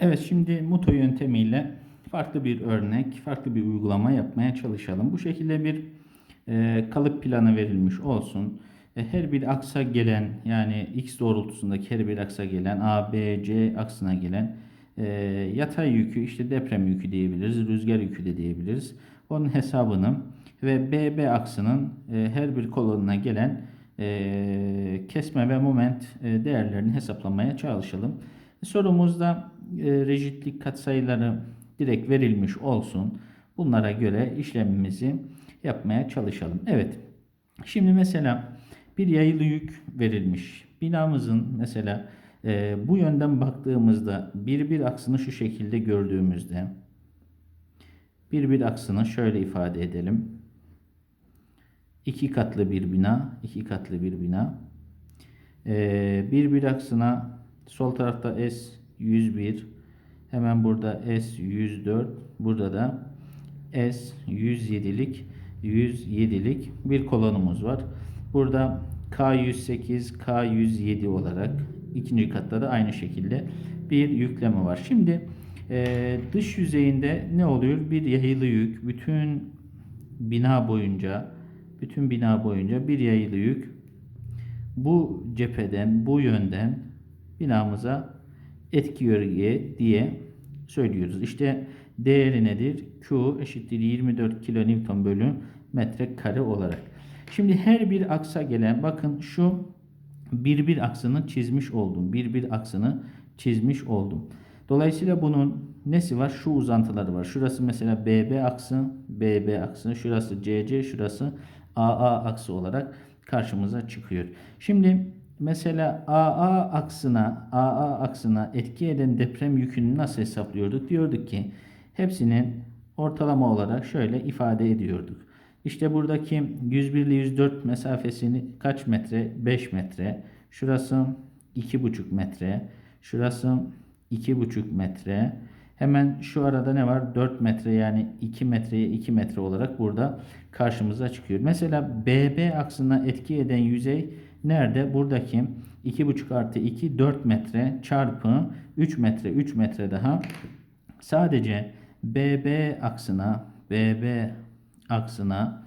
Evet şimdi Muto yöntemiyle farklı bir örnek, farklı bir uygulama yapmaya çalışalım. Bu şekilde bir e, kalıp planı verilmiş olsun. E, her bir aksa gelen yani x doğrultusundaki her bir aksa gelen A, B, C aksına gelen e, yatay yükü işte deprem yükü diyebiliriz, rüzgar yükü de diyebiliriz. Onun hesabını ve BB aksının e, her bir kolonuna gelen e, kesme ve moment e, değerlerini hesaplamaya çalışalım. Sorumuzda e, rigidlik katsayıları direkt verilmiş olsun. Bunlara göre işlemimizi yapmaya çalışalım. Evet. Şimdi mesela bir yayılı yük verilmiş. Binamızın mesela e, bu yönden baktığımızda bir bir aksını şu şekilde gördüğümüzde bir bir aksını şöyle ifade edelim. İki katlı bir bina, iki katlı bir bina. E, bir bir aksına sol tarafta S101, hemen burada S104, burada da S107'lik 107'lik bir kolonumuz var. Burada K108, K107 olarak ikinci katta da aynı şekilde bir yükleme var. Şimdi e, dış yüzeyinde ne oluyor? Bir yayılı yük bütün bina boyunca bütün bina boyunca bir yayılı yük bu cepheden, bu yönden binamıza etki yörüge diye söylüyoruz. İşte değeri nedir? Q eşittir 24 kilonewton bölü metre kare olarak. Şimdi her bir aksa gelen bakın şu bir bir aksını çizmiş oldum. Bir bir aksını çizmiş oldum. Dolayısıyla bunun nesi var? Şu uzantıları var. Şurası mesela BB aksı, BB aksı, şurası CC, şurası AA aksı olarak karşımıza çıkıyor. Şimdi mesela AA aksına, AA aksına etki eden deprem yükünü nasıl hesaplıyorduk? Diyorduk ki hepsinin ortalama olarak şöyle ifade ediyorduk. İşte buradaki 101 ile 104 mesafesini kaç metre? 5 metre. Şurası 2,5 metre. Şurası 2,5 metre. Hemen şu arada ne var? 4 metre yani 2 metreye 2 metre olarak burada karşımıza çıkıyor. Mesela BB aksına etki eden yüzey nerede? Buradaki 2,5 artı 2 4 metre çarpı 3 metre 3 metre daha. Sadece BB aksına BB aksına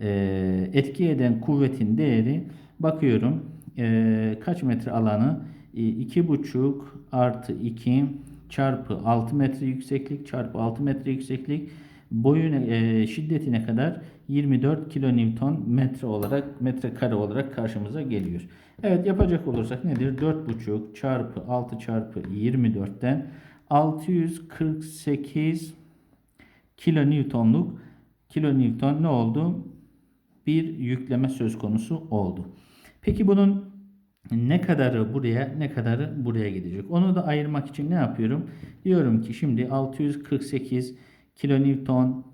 e, etki eden kuvvetin değeri bakıyorum. E, kaç metre alanı? E, 2,5 artı 2 çarpı 6 metre yükseklik çarpı 6 metre yükseklik boyun e, şiddetine kadar 24 kilonewton metre olarak metre kare olarak karşımıza geliyor. Evet yapacak olursak nedir? 4,5 çarpı 6 çarpı 24'ten 648 kilonewtonluk kilonewton ne oldu? Bir yükleme söz konusu oldu. Peki bunun ne kadarı buraya ne kadarı buraya gidecek? Onu da ayırmak için ne yapıyorum? Diyorum ki şimdi 648 kilonewton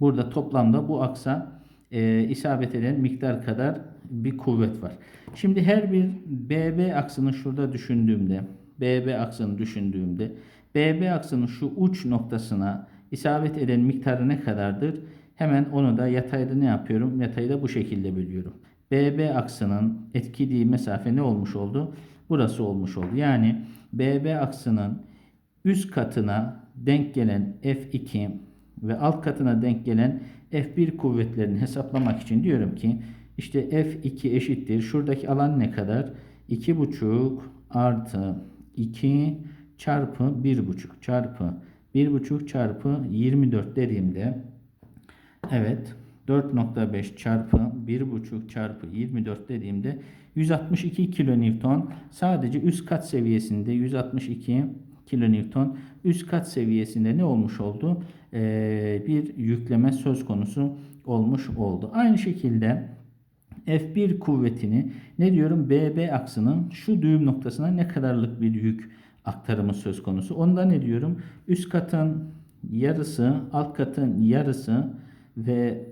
burada toplamda bu aksa e, isabet eden miktar kadar bir kuvvet var. Şimdi her bir BB aksını şurada düşündüğümde BB aksını düşündüğümde BB aksının şu uç noktasına isabet eden miktarı ne kadardır? Hemen onu da yatayda ne yapıyorum? Yatayı da bu şekilde bölüyorum. BB aksının etkilediği mesafe ne olmuş oldu? Burası olmuş oldu. Yani BB aksının üst katına denk gelen F2 ve alt katına denk gelen F1 kuvvetlerini hesaplamak için diyorum ki işte F2 eşittir. Şuradaki alan ne kadar? 2,5 artı 2 çarpı 1,5 çarpı 1,5 çarpı 24 dediğimde evet 4.5 çarpı 1.5 çarpı 24 dediğimde 162 kilonewton sadece üst kat seviyesinde 162 kilonewton üst kat seviyesinde ne olmuş oldu? Ee, bir yükleme söz konusu olmuş oldu. Aynı şekilde F1 kuvvetini ne diyorum? BB aksının şu düğüm noktasına ne kadarlık bir yük aktarımı söz konusu. Onda ne diyorum? Üst katın yarısı, alt katın yarısı ve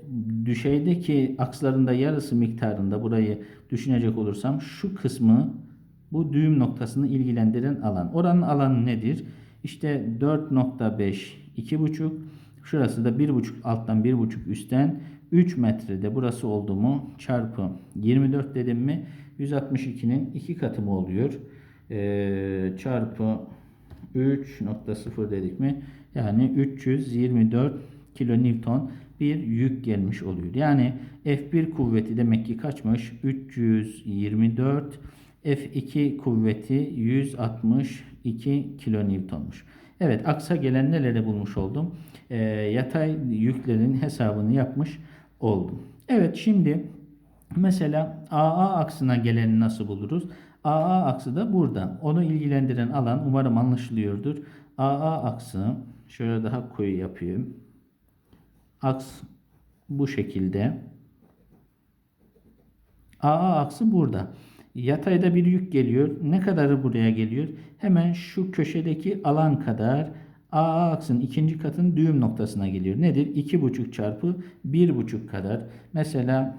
düşeydeki akslarında yarısı miktarında burayı düşünecek olursam şu kısmı bu düğüm noktasını ilgilendiren alan. Oranın alanı nedir? İşte 4.5 2.5 şurası da 1.5 alttan 1.5 üstten 3 metrede burası oldu mu çarpı 24 dedim mi 162'nin 2 katı mı oluyor? e, çarpı 3.0 dedik mi? Yani 324 kilonewton bir yük gelmiş oluyor. Yani F1 kuvveti demek ki kaçmış? 324 F2 kuvveti 162 kilonewtonmuş. Evet aksa gelen neleri bulmuş oldum? Ee, yatay yüklerin hesabını yapmış oldum. Evet şimdi mesela AA aksına geleni nasıl buluruz? AA aksı da burada. Onu ilgilendiren alan umarım anlaşılıyordur. AA aksı şöyle daha koyu yapayım. Aks bu şekilde. AA aksı burada. Yatayda bir yük geliyor. Ne kadarı buraya geliyor? Hemen şu köşedeki alan kadar AA aksının ikinci katın düğüm noktasına geliyor. Nedir? 2,5 çarpı 1,5 kadar. Mesela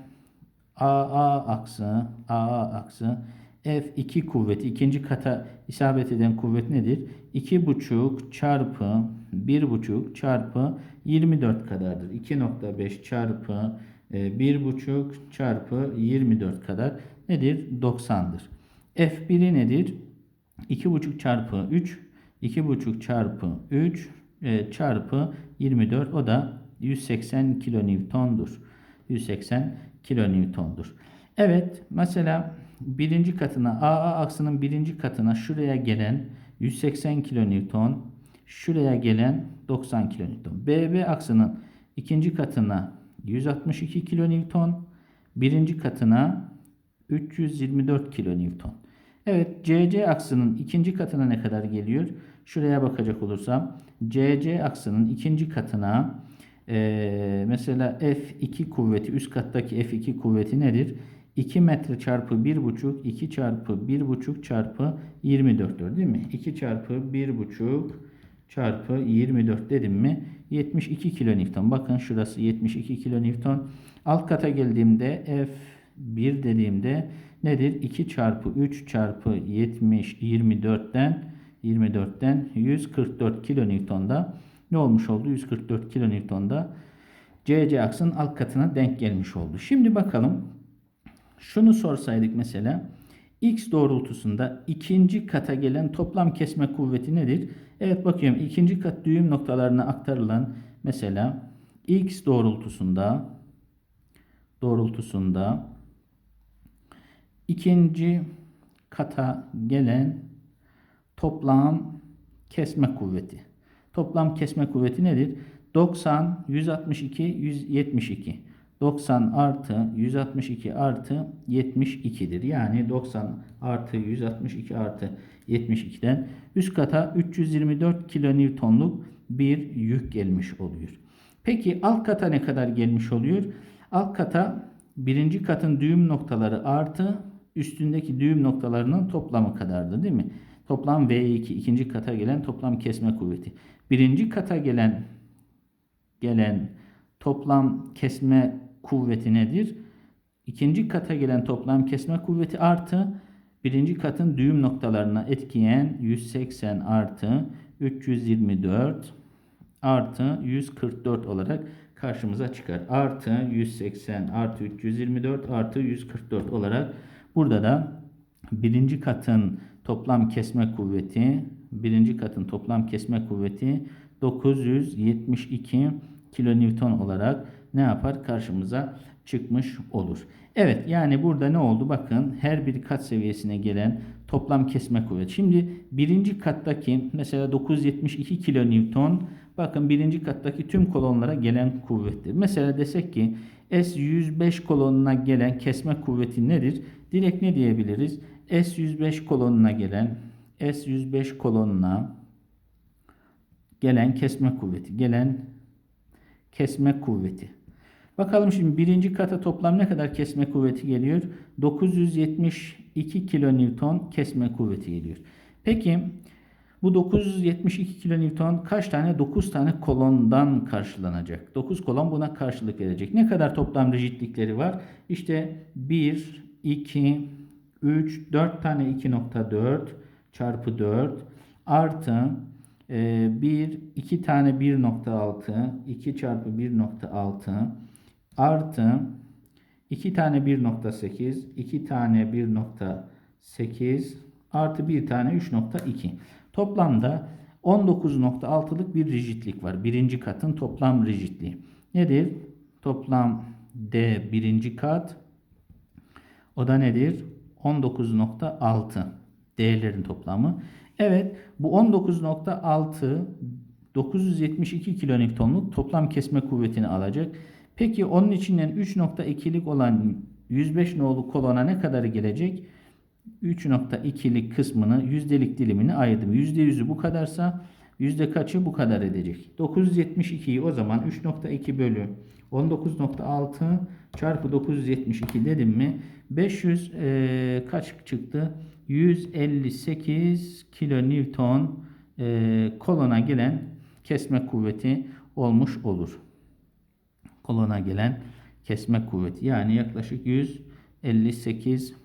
AA aksı, AA aksı F2 kuvveti ikinci kata isabet eden kuvvet nedir? 2,5 çarpı 1,5 çarpı 24 kadardır. 2,5 çarpı 1,5 çarpı 24 kadar nedir? 90'dır. F1'i nedir? 2,5 çarpı 3 2,5 çarpı 3 e, çarpı 24 o da 180 kilonewtondur. 180 kilonewtondur. Evet mesela birinci katına AA aksının birinci katına şuraya gelen 180 kilonewton şuraya gelen 90 kilonewton. BB aksının ikinci katına 162 kilonewton birinci katına 324 kilonewton. Evet CC aksının ikinci katına ne kadar geliyor? Şuraya bakacak olursam CC aksının ikinci katına e, mesela F2 kuvveti üst kattaki F2 kuvveti nedir? 2 metre çarpı 1,5 2 çarpı 1,5 çarpı 24'tür değil mi? 2 çarpı 1,5 çarpı 24 dedim mi? 72 kilonewton. Bakın şurası 72 kilonewton. Alt kata geldiğimde F1 dediğimde nedir? 2 çarpı 3 çarpı 70 24'ten 24'ten 144 kilonewtonda ne olmuş oldu? 144 kilonewtonda CC aksın alt katına denk gelmiş oldu. Şimdi bakalım şunu sorsaydık mesela X doğrultusunda ikinci kata gelen toplam kesme kuvveti nedir? Evet bakıyorum ikinci kat düğüm noktalarına aktarılan mesela X doğrultusunda doğrultusunda ikinci kata gelen toplam kesme kuvveti. Toplam kesme kuvveti nedir? 90, 162, 172. 90 artı 162 artı 72'dir. Yani 90 artı 162 artı 72'den üst kata 324 kilonewtonluk bir yük gelmiş oluyor. Peki alt kata ne kadar gelmiş oluyor? Alt kata birinci katın düğüm noktaları artı üstündeki düğüm noktalarının toplamı kadardır değil mi? Toplam V2 ikinci kata gelen toplam kesme kuvveti. Birinci kata gelen gelen toplam kesme kuvveti nedir? İkinci kata gelen toplam kesme kuvveti artı birinci katın düğüm noktalarına etkileyen 180 artı 324 artı 144 olarak karşımıza çıkar. Artı 180 artı 324 artı 144 olarak burada da birinci katın toplam kesme kuvveti birinci katın toplam kesme kuvveti 972 kilonewton olarak ne yapar? Karşımıza çıkmış olur. Evet yani burada ne oldu? Bakın her bir kat seviyesine gelen toplam kesme kuvveti. Şimdi birinci kattaki mesela 972 kilonewton bakın birinci kattaki tüm kolonlara gelen kuvvettir. Mesela desek ki S105 kolonuna gelen kesme kuvveti nedir? Direkt ne diyebiliriz? S105 kolonuna gelen S105 kolonuna gelen kesme kuvveti, gelen kesme kuvveti. Bakalım şimdi birinci kata toplam ne kadar kesme kuvveti geliyor? 972 kilonewton kesme kuvveti geliyor. Peki bu 972 kilonewton kaç tane? 9 tane kolondan karşılanacak. 9 kolon buna karşılık verecek. Ne kadar toplam rigidlikleri var? İşte 1, 2, 3, 4 tane 2.4 çarpı 4 artı 1, 2 tane 1.6, 2 çarpı 1.6 artı 2 tane 1.8, 2 tane 1.8 artı bir tane 3.2. Toplamda 19.6'lık bir rigidlik var. Birinci katın toplam rigidliği. Nedir? Toplam D birinci kat. O da nedir? 19.6 değerlerin toplamı. Evet bu 19.6 972 kilonewtonluk toplam kesme kuvvetini alacak. Peki onun içinden 3.2'lik olan 105 nolu kolona ne kadar gelecek? 3.2'lik kısmını yüzdelik dilimini ayırdım. %100'ü bu kadarsa yüzde kaçı bu kadar edecek? 972'yi o zaman 3.2 bölü 19.6 çarpı 972 dedim mi? 500 e, kaç çıktı? 158 kilonewton e, kolona gelen kesme kuvveti olmuş olur. Kolona gelen kesme kuvveti yani yaklaşık 158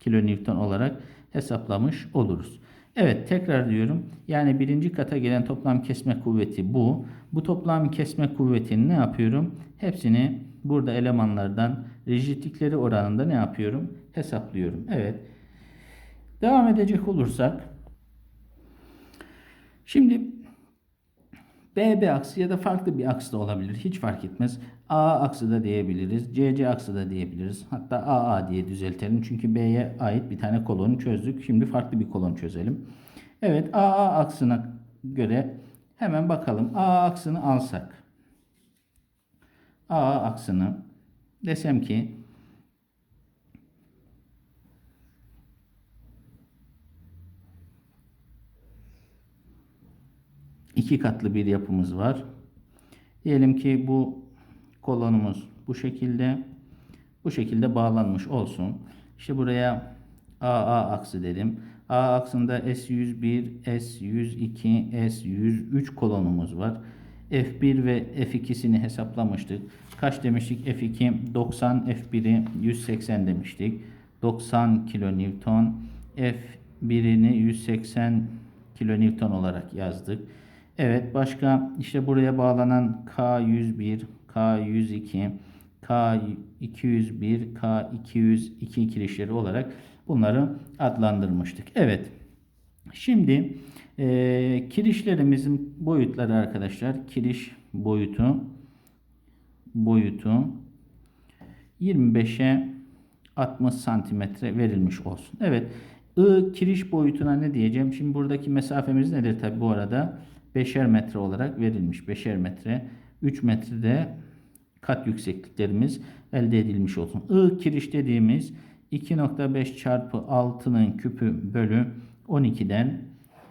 kilonewton olarak hesaplamış oluruz. Evet tekrar diyorum. Yani birinci kata gelen toplam kesme kuvveti bu. Bu toplam kesme kuvvetini ne yapıyorum? Hepsini burada elemanlardan rigidlikleri oranında ne yapıyorum? Hesaplıyorum. Evet. Devam edecek olursak şimdi BB aksı ya da farklı bir aks da olabilir. Hiç fark etmez. A aksı da diyebiliriz. CC aksı da diyebiliriz. Hatta AA diye düzeltelim. Çünkü B'ye ait bir tane kolonu çözdük. Şimdi farklı bir kolon çözelim. Evet AA aksına göre hemen bakalım. AA aksını alsak. AA aksını desem ki iki katlı bir yapımız var. Diyelim ki bu kolonumuz bu şekilde bu şekilde bağlanmış olsun. İşte buraya AA aksı dedim. A aksında S101, S102, S103 kolonumuz var. F1 ve F2'sini hesaplamıştık. Kaç demiştik? F2 90, F1'i 180 demiştik. 90 kilonewton. F1'ini 180 kilonewton olarak yazdık. Evet başka işte buraya bağlanan K101, K102, K201, K202 kirişleri olarak bunları adlandırmıştık. Evet. Şimdi e, kirişlerimizin boyutları arkadaşlar kiriş boyutu boyutu 25'e 60 santimetre verilmiş olsun. Evet. I kiriş boyutuna ne diyeceğim? Şimdi buradaki mesafemiz nedir tabi bu arada? 5'er metre olarak verilmiş. 5'er metre. 3 metrede kat yüksekliklerimiz elde edilmiş olsun. I kiriş dediğimiz 2.5 çarpı 6'nın küpü bölü 12'den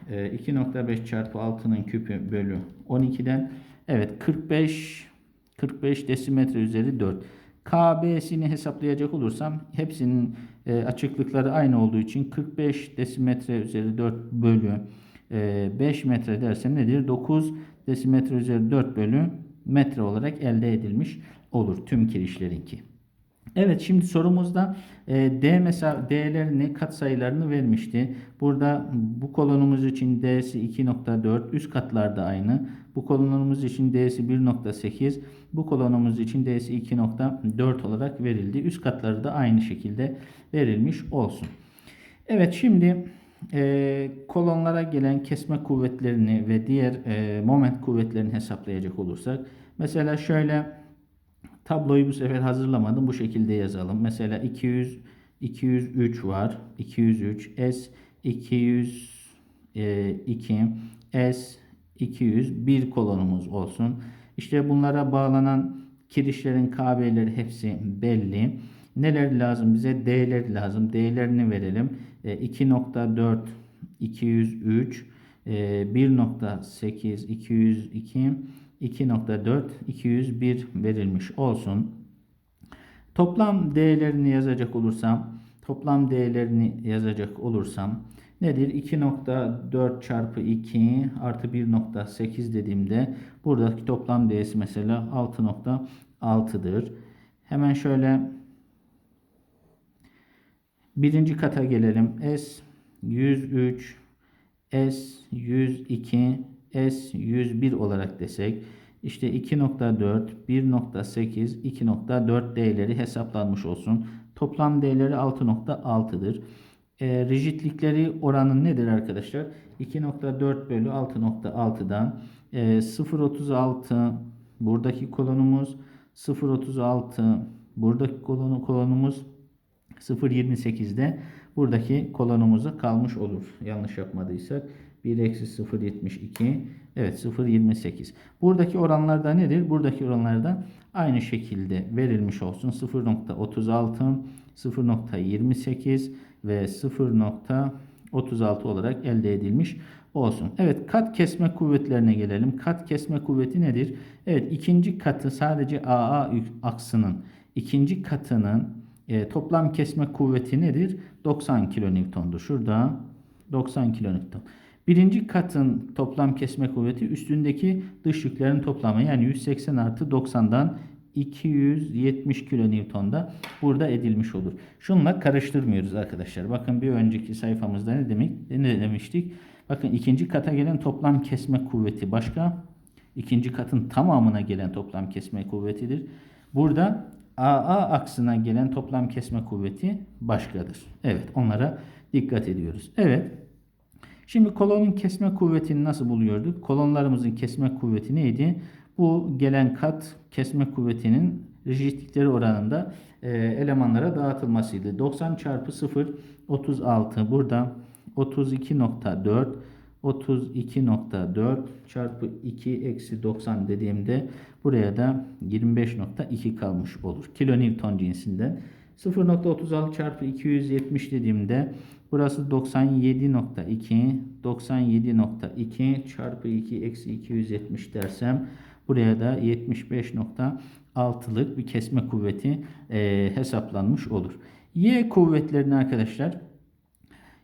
2.5 e, çarpı 6'nın küpü bölü 12'den evet 45 45 desimetre üzeri 4. KB'sini hesaplayacak olursam hepsinin e, açıklıkları aynı olduğu için 45 desimetre üzeri 4 bölü 5 e, metre derse nedir? 9 desimetre üzeri 4 bölü metre olarak elde edilmiş olur tüm kirişlerinki. Evet şimdi sorumuzda e, D mesela D'lerini katsayılarını vermişti. Burada bu kolonumuz için D'si 2.4 üst katlarda aynı. Bu kolonumuz için D'si 1.8 bu kolonumuz için D'si 2.4 olarak verildi. Üst katları da aynı şekilde verilmiş olsun. Evet şimdi e, kolonlara gelen kesme kuvvetlerini ve diğer e, moment kuvvetlerini hesaplayacak olursak mesela şöyle tabloyu bu sefer hazırlamadım bu şekilde yazalım. Mesela 200 203 var. 203 S 202 S 201 kolonumuz olsun. İşte bunlara bağlanan kirişlerin KB'leri hepsi belli. Neler lazım bize? D'ler lazım. D'lerini verelim. 2.4 203 1.8 202 2.4 201 verilmiş olsun. Toplam değerlerini yazacak olursam toplam değerlerini yazacak olursam nedir? 2.4 çarpı 2 artı 1.8 dediğimde buradaki toplam değeri mesela 6.6'dır. Hemen şöyle Birinci kata gelelim. S 103, S 102, S 101 olarak desek işte 2.4, 1.8, 2.4 değerleri hesaplanmış olsun. Toplam değerleri 6.6'dır. e, rigidlikleri oranı nedir arkadaşlar? 2.4 bölü 6.6'dan e, 0.36 buradaki kolonumuz 0.36 buradaki kolonu kolonumuz 0.28'de buradaki kolonumuza kalmış olur. Yanlış yapmadıysak 1 eksi 0.72 evet 0.28. Buradaki oranlarda nedir? Buradaki oranlarda aynı şekilde verilmiş olsun. 0.36 0.28 ve 0.36 olarak elde edilmiş olsun. Evet kat kesme kuvvetlerine gelelim. Kat kesme kuvveti nedir? Evet ikinci katı sadece AA aksının ikinci katının e, toplam kesme kuvveti nedir? 90 kilonewtondur. Şurada 90 kilonewton. Birinci katın toplam kesme kuvveti üstündeki dış yüklerin toplamı yani 180 artı 90'dan 270 kilonewtonda burada edilmiş olur. Şunla karıştırmıyoruz arkadaşlar. Bakın bir önceki sayfamızda ne demek ne demiştik? Bakın ikinci kata gelen toplam kesme kuvveti başka. İkinci katın tamamına gelen toplam kesme kuvvetidir. Burada AA aksına gelen toplam kesme kuvveti başkadır. Evet onlara dikkat ediyoruz. Evet. Şimdi kolonun kesme kuvvetini nasıl buluyorduk? Kolonlarımızın kesme kuvveti neydi? Bu gelen kat kesme kuvvetinin rigidlikleri oranında e, elemanlara dağıtılmasıydı. 90 çarpı 0 36 burada 32.4 32.4 çarpı 2 eksi 90 dediğimde buraya da 25.2 kalmış olur. Kilonewton cinsinden. 0.36 çarpı 270 dediğimde burası 97.2 97.2 çarpı 2 eksi 270 dersem buraya da 75.6'lık bir kesme kuvveti e, hesaplanmış olur. Y kuvvetlerini arkadaşlar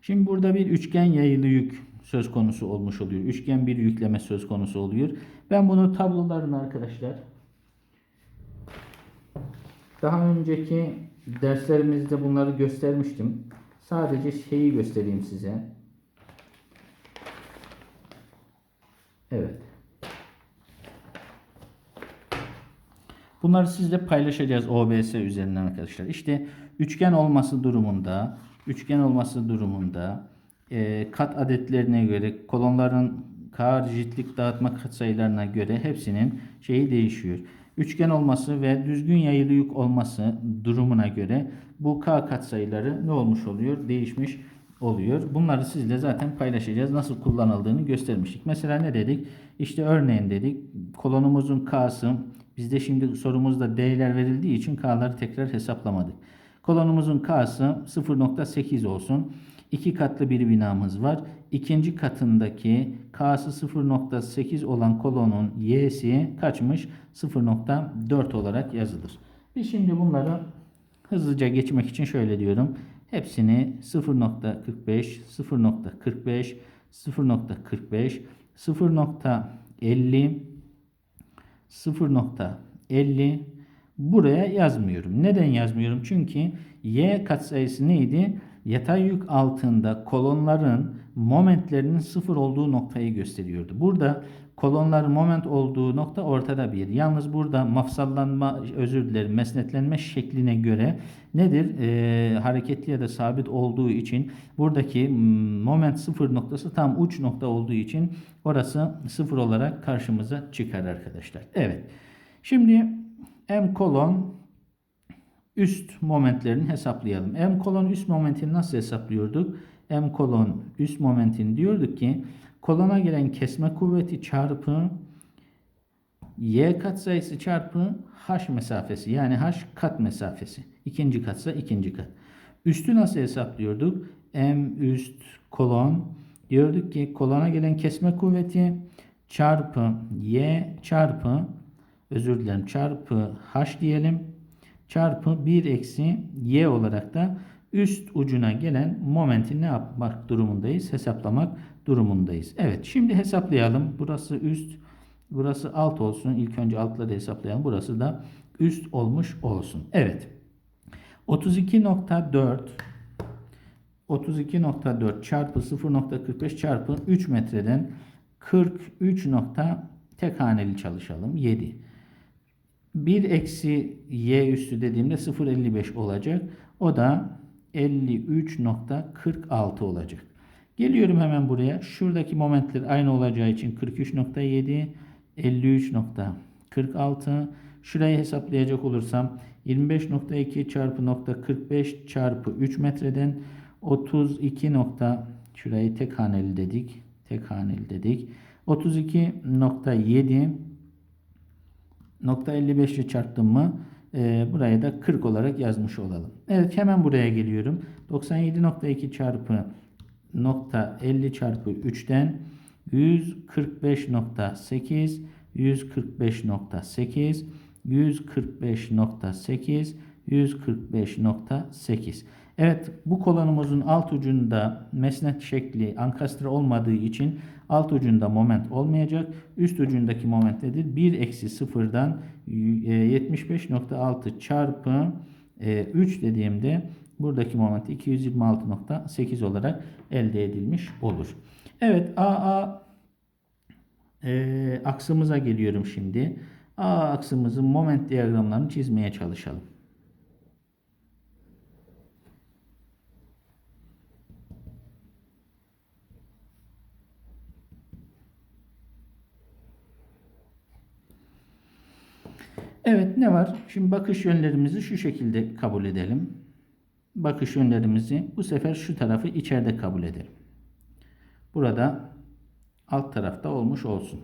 şimdi burada bir üçgen yayılı yük söz konusu olmuş oluyor. Üçgen bir yükleme söz konusu oluyor. Ben bunu tablolarını arkadaşlar daha önceki derslerimizde bunları göstermiştim. Sadece şeyi göstereyim size. Evet. Bunları sizle paylaşacağız OBS üzerinden arkadaşlar. İşte üçgen olması durumunda, üçgen olması durumunda e, kat adetlerine göre kolonların K rigidlik dağıtma katsayılarına göre hepsinin şeyi değişiyor. Üçgen olması ve düzgün yayılı yük olması durumuna göre bu K katsayıları ne olmuş oluyor? Değişmiş oluyor. Bunları sizle zaten paylaşacağız. Nasıl kullanıldığını göstermiştik. Mesela ne dedik? İşte örneğin dedik. Kolonumuzun K'sı bizde şimdi sorumuzda D'ler verildiği için K'ları tekrar hesaplamadık. Kolonumuzun K'sı 0.8 olsun. İki katlı bir binamız var. İkinci katındaki K'sı 0.8 olan kolonun Y'si kaçmış? 0.4 olarak yazılır. Biz şimdi bunları hızlıca geçmek için şöyle diyorum. Hepsini 0.45, 0.45, 0.45, 0.50, 0.50 buraya yazmıyorum. Neden yazmıyorum? Çünkü y katsayısı neydi? Yatay yük altında kolonların momentlerinin sıfır olduğu noktayı gösteriyordu. Burada kolonların moment olduğu nokta ortada bir. Yalnız burada mafsallanma, özür dilerim, mesnetlenme şekline göre nedir? E, hareketli ya da sabit olduğu için buradaki moment sıfır noktası tam uç nokta olduğu için orası sıfır olarak karşımıza çıkar arkadaşlar. Evet. Şimdi M kolon üst momentlerini hesaplayalım. M kolon üst momentini nasıl hesaplıyorduk? M kolon üst momentini diyorduk ki kolona gelen kesme kuvveti çarpı y katsayısı çarpı h mesafesi yani h kat mesafesi. İkinci katsa ikinci kat. Üstü nasıl hesaplıyorduk? M üst kolon diyorduk ki kolona gelen kesme kuvveti çarpı y çarpı özür dilerim çarpı h diyelim çarpı 1 eksi y olarak da üst ucuna gelen momenti ne yapmak durumundayız? Hesaplamak durumundayız. Evet şimdi hesaplayalım. Burası üst, burası alt olsun. İlk önce altları hesaplayalım. Burası da üst olmuş olsun. Evet. 32.4 32.4 çarpı 0.45 çarpı 3 metreden 43 nokta tek haneli çalışalım. 7. 1 eksi y üstü dediğimde 0.55 olacak. O da 53.46 olacak. Geliyorum hemen buraya. Şuradaki momentler aynı olacağı için 43.7, 53.46. Şurayı hesaplayacak olursam 25.2 çarpı nokta 45 çarpı 3 metreden 32 nokta şurayı tek haneli dedik. Tek haneli dedik. 32.7 nokta 55 ile çarptım mı e, buraya da 40 olarak yazmış olalım. Evet hemen buraya geliyorum. 97.2 çarpı nokta 50 çarpı 3'ten 145.8 145.8 145.8 145.8 Evet bu kolonumuzun alt ucunda mesnet şekli ankastre olmadığı için alt ucunda moment olmayacak. Üst ucundaki moment nedir? 1 eksi 0'dan 75.6 çarpı 3 dediğimde buradaki moment 226.8 olarak elde edilmiş olur. Evet AA e, aksımıza geliyorum şimdi. A aksımızın moment diyagramlarını çizmeye çalışalım. Evet ne var? Şimdi bakış yönlerimizi şu şekilde kabul edelim. Bakış yönlerimizi bu sefer şu tarafı içeride kabul edelim. Burada alt tarafta olmuş olsun.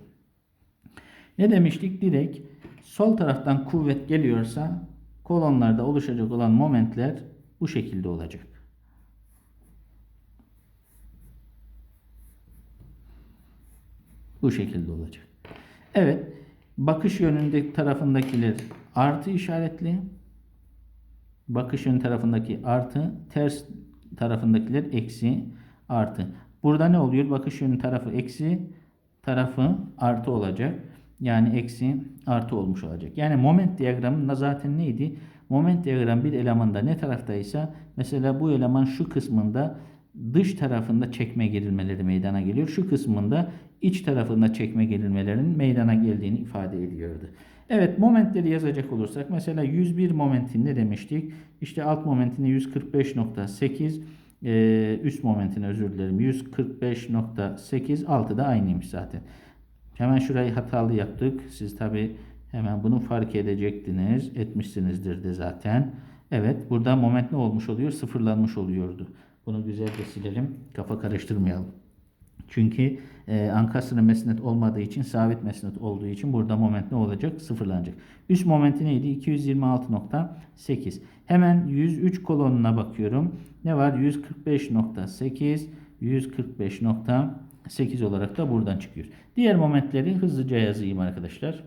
Ne demiştik? Direkt sol taraftan kuvvet geliyorsa kolonlarda oluşacak olan momentler bu şekilde olacak. Bu şekilde olacak. Evet. Bakış yönünde tarafındakiler artı işaretli. Bakış yönü tarafındaki artı, ters tarafındakiler eksi, artı. Burada ne oluyor? Bakış yönü tarafı eksi, tarafı artı olacak. Yani eksi, artı olmuş olacak. Yani moment diyagramında zaten neydi? Moment diyagram bir elemanda ne taraftaysa mesela bu eleman şu kısmında dış tarafında çekme gerilmeleri meydana geliyor. Şu kısmında iç tarafında çekme gerilmelerinin meydana geldiğini ifade ediyordu. Evet momentleri yazacak olursak mesela 101 momentin ne demiştik? İşte alt momentini 145.8 e, üst momentini özür dilerim 145.8 altı da aynıymış zaten. Hemen şurayı hatalı yaptık. Siz tabi hemen bunu fark edecektiniz. Etmişsinizdir de zaten. Evet burada moment ne olmuş oluyor? Sıfırlanmış oluyordu. Bunu güzelce silelim. Kafa karıştırmayalım. Çünkü e, ankastre mesnet olmadığı için sabit mesnet olduğu için burada moment ne olacak? Sıfırlanacak. Üst momenti neydi? 226.8. Hemen 103 kolonuna bakıyorum. Ne var? 145.8 145.8 olarak da buradan çıkıyor. Diğer momentleri hızlıca yazayım arkadaşlar.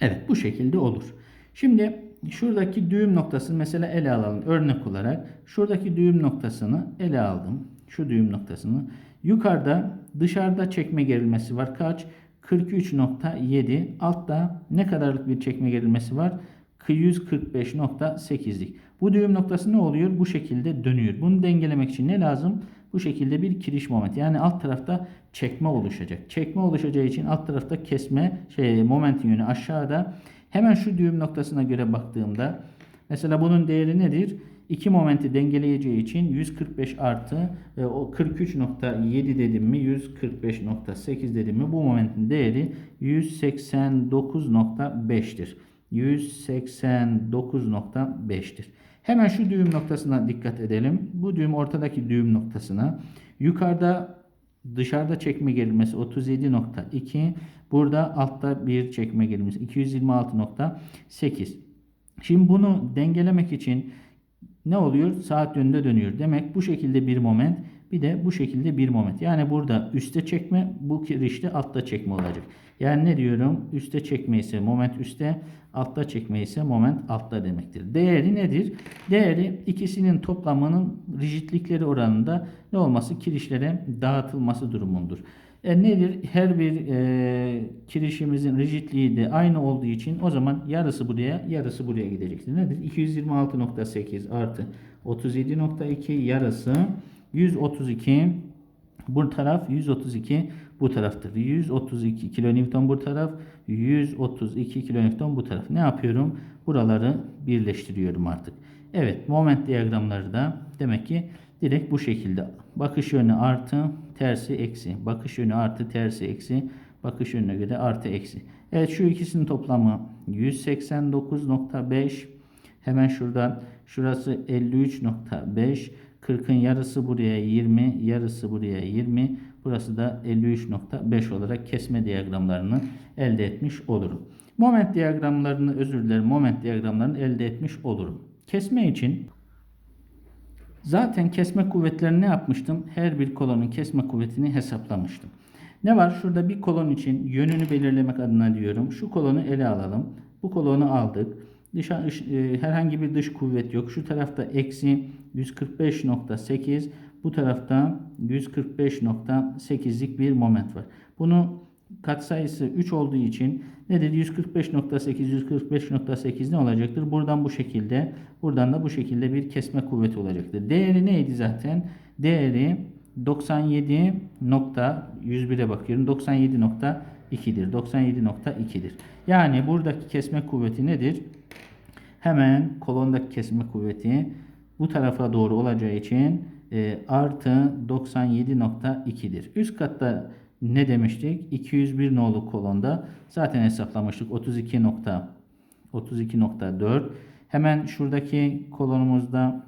Evet bu şekilde olur. Şimdi şuradaki düğüm noktasını mesela ele alalım. Örnek olarak şuradaki düğüm noktasını ele aldım. Şu düğüm noktasını. Yukarıda dışarıda çekme gerilmesi var. Kaç? 43.7. Altta ne kadarlık bir çekme gerilmesi var? 145.8'lik. Bu düğüm noktası ne oluyor? Bu şekilde dönüyor. Bunu dengelemek için ne lazım? Bu şekilde bir kiriş moment. Yani alt tarafta çekme oluşacak. Çekme oluşacağı için alt tarafta kesme şey momentin yönü aşağıda. Hemen şu düğüm noktasına göre baktığımda mesela bunun değeri nedir? İki momenti dengeleyeceği için 145 artı e, o 43.7 dedim mi 145.8 dedim mi bu momentin değeri 189.5'tir. 189.5'tir. Hemen şu düğüm noktasına dikkat edelim. Bu düğüm ortadaki düğüm noktasına yukarıda dışarıda çekme gerilmesi 37.2 burada altta bir çekme gerilmesi 226.8 Şimdi bunu dengelemek için ne oluyor? Saat yönünde dönüyor. Demek bu şekilde bir moment bir de bu şekilde bir moment. Yani burada üste çekme bu kirişte altta çekme olacak. Yani ne diyorum? Üste çekme ise moment üste, altta çekme ise moment altta demektir. Değeri nedir? Değeri ikisinin toplamının rigidlikleri oranında ne olması? Kirişlere dağıtılması durumundur. E nedir? Her bir e, kirişimizin rigidliği de aynı olduğu için o zaman yarısı buraya, yarısı buraya gidecektir. Nedir? 226.8 artı 37.2 yarısı 132 Bu taraf 132 bu taraftır. 132 kilonewton bu taraf, 132 kilonewton bu taraf. Ne yapıyorum? Buraları birleştiriyorum artık. Evet, moment diyagramları da demek ki direkt bu şekilde. Bakış yönü artı, tersi eksi. Bakış yönü artı, tersi eksi. Bakış yönüne göre artı eksi. Evet şu ikisinin toplamı 189.5. Hemen şuradan şurası 53.5. 40'ın yarısı buraya 20, yarısı buraya 20. Burası da 53.5 olarak kesme diyagramlarını elde etmiş olurum. Moment diyagramlarını özür dilerim. Moment diyagramlarını elde etmiş olurum. Kesme için zaten kesme kuvvetlerini ne yapmıştım? Her bir kolonun kesme kuvvetini hesaplamıştım. Ne var? Şurada bir kolon için yönünü belirlemek adına diyorum. Şu kolonu ele alalım. Bu kolonu aldık. Dışa, e, herhangi bir dış kuvvet yok. Şu tarafta eksi 145.8 bu tarafta 145.8'lik bir moment var. Bunu katsayısı 3 olduğu için nedir? 145.8 145.8 ne olacaktır? Buradan bu şekilde buradan da bu şekilde bir kesme kuvveti olacaktır. Değeri neydi zaten? Değeri 97 nokta 101'e bakıyorum. 97.2'dir. 97.2'dir. Yani buradaki kesme kuvveti nedir? Hemen kolondaki kesme kuvveti bu tarafa doğru olacağı için e, artı 97.2'dir. Üst katta ne demiştik? 201 nolu kolonda zaten hesaplamıştık. 32 nokta 32.4 hemen şuradaki kolonumuzda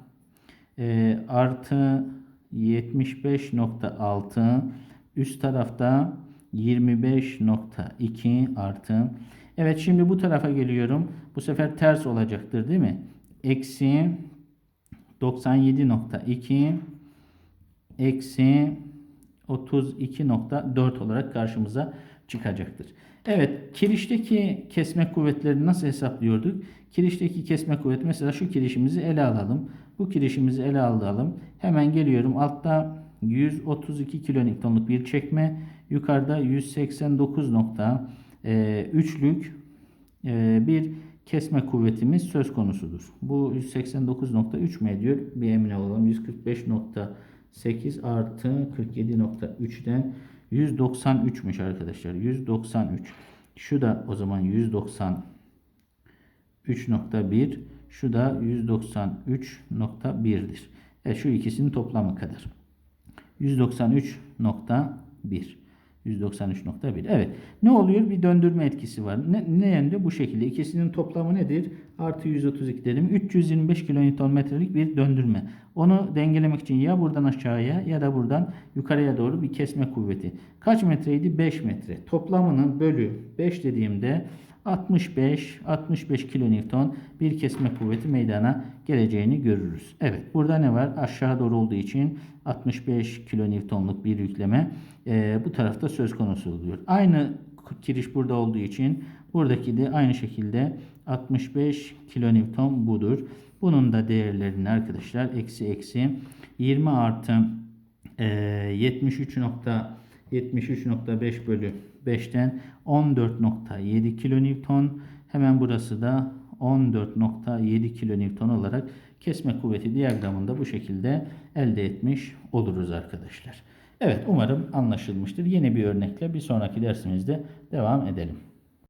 e, artı 75.6 üst tarafta 25.2 artı Evet şimdi bu tarafa geliyorum. Bu sefer ters olacaktır değil mi? Eksi 97.2 eksi 32.4 olarak karşımıza çıkacaktır. Evet kirişteki kesme kuvvetlerini nasıl hesaplıyorduk? Kirişteki kesme kuvveti mesela şu kirişimizi ele alalım. Bu kirişimizi ele alalım. Hemen geliyorum. Altta 132 kilonewtonluk bir çekme. Yukarıda 189.3'lük e, bir kesme kuvvetimiz söz konusudur. Bu 189.3 mi ediyor? Bir emin olalım. 145.8 artı 47.3'den 193'müş arkadaşlar. 193. Şu da o zaman 193.1. Şu da 193.1'dir. E şu ikisinin toplamı kadar. 193.1. 193.1. Evet. Ne oluyor? Bir döndürme etkisi var. Ne, ne yönde? Bu şekilde. İkisinin toplamı nedir? Artı 132 dedim. 325 kilonewtonmetrelik bir döndürme. Onu dengelemek için ya buradan aşağıya ya da buradan yukarıya doğru bir kesme kuvveti. Kaç metreydi? 5 metre. Toplamının bölü 5 dediğimde 65 65 kilonewton bir kesme kuvveti meydana geleceğini görürüz. Evet burada ne var? Aşağı doğru olduğu için 65 kilonewtonluk bir yükleme e, bu tarafta söz konusu oluyor. Aynı kiriş burada olduğu için buradaki de aynı şekilde 65 kilonewton budur. Bunun da değerlerini arkadaşlar eksi eksi 20 artı e, 73.73.5 bölü 5'ten 14.7 kilonewton. Hemen burası da 14.7 kilonewton olarak kesme kuvveti diyagramında bu şekilde elde etmiş oluruz arkadaşlar. Evet umarım anlaşılmıştır. Yeni bir örnekle bir sonraki dersimizde devam edelim.